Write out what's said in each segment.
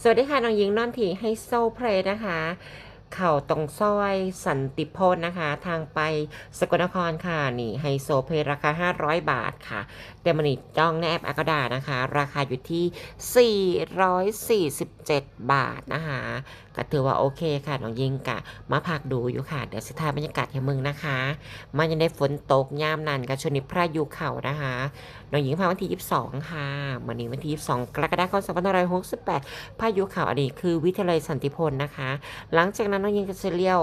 สวัสดีค่ะ น้องหญิงนอนถีให้โซเพลนะคะ เข่าตรงซอยสันติพจน์นะคะ ทางไปสกลนครค่ะ นี่ไฮโซเพลราคา 500 บาทค่ะแต่มันนี่จ้องในแอปอากดานะคะ ราคาอยู่ที่ 447 บาทนะคะก็ถือว่าโอเคค่ะน้องยิงกะมาพักดูอยู่ค่ะ เดี๋ยวสิทายบรรยากาศให้มึงนะคะ มันยังได้ฝนตกยามนันกับชนิพายุเข่านะคะน้องหญิงพาวันที่ 22 ค่ะวันนี้วันที่ 22 กรกฎาคม 2568พายุเข่าวอดีตคือวิทยาลัยสันติพลนะคะ หลังจากนั้นน้องยิงก็จะเลี้ยว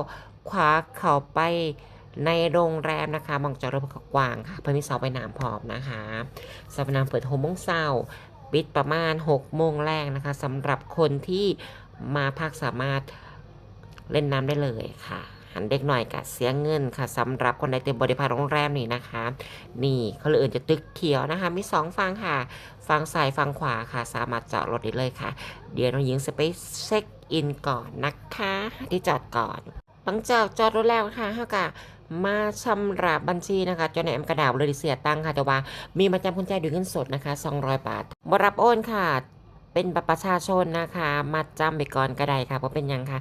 ขวาเข้าไปในโรงแรมนะคะมองจากเรือกว้างค่ะเพื่อมีเสาไปน้ำพร้อมนะคะสาไปน้ำเปิดหกโมงเช้าปิดประมาณ6โมงแรกนะคะสำหรับคนที่มาพักสามารถเล่นน้ำได้เลยค่ะ หันเด็กหน่อยกะเสียเงินค่ะสำหรับคนใดเต็มบริพารโรงแรมนี่นะคะ นี่เขาเลยเอื่นจะตึกเขียวนะคะ มีสองฝั่งค่ะฝั่งซ้ายฝั่งขวาค่ะ สามารถจอดรถได้เลยค่ะ เดี๋ยวน้องหญิงจะไปเช็คอินก่อนนะคะ ที่จอดก่อนหลังจากจอดรถแล้วนะคะเฮากะมาชำระบัญชีนะคะจนแอมกระดาษเลยเสียตังค่ะแต่ว่ามีมาจำคุณใจด้วยเงินสดนะคะ 200 บาทบรับโอนค่ะ เป็นบัตรประชาชนนะคะ มาจำไปก่อนก็ไดค่ะเพราะเป็นยังค่ะ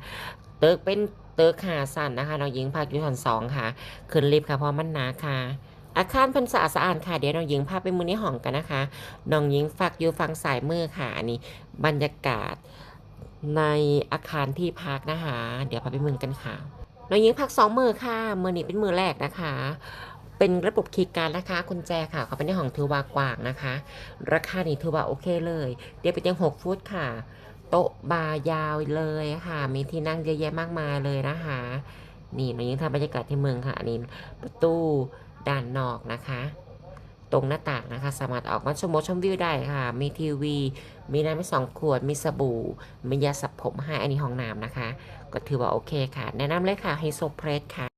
เติกเป็น ติกหาสันนะคะน้องหญิงภาคอยุทธนสองค่ะ ขึ้นลิฟต์ค่ะเพราะมันหนาค่ะ อาคารพันสะอาดสะอาดค่ะเดี๋ยวน้องหญิงพาไปมือในห้องกันนะคะน้องหญิงฝากอยู่ฟังสายมือค่ะอันนี้บรรยากาศในอาคารที่พักนะคะ เดี๋ยวพาไปมือกันค่ะน้องหญิงพักสองมือค่ะมือนี้เป็นมือแรกนะคะ เป็นระบบคีย์การดนะคะกุญแจค่ะเขาเป็นในห้องถือว่ากว้างนะคะ ราคานี่ถือว่าโอเคเลย เดี๋ยวเป็นเตียงหกฟุตค่ะ โต๊ะบาร์ยาวเลยค่ะ มีที่นั่งเยอะแยะมากมายเลยนะคะ นี่เรายังทำบรรยากาศที่เมืองค่ะอันนี้ประตูด้านนอกนะคะ ตรงหน้าต่างนะคะ สามารถออกมาชมมดชมวิวได้ค่ะ มีทีวี มีน้ำให้สองขวด มีสบู่ มียาสระผมให้อันนี้ห้องน้ำนะคะ ก็ถือว่าโอเคค่ะ แนะนำเลยค่ะไฮโซเพรสค่ะ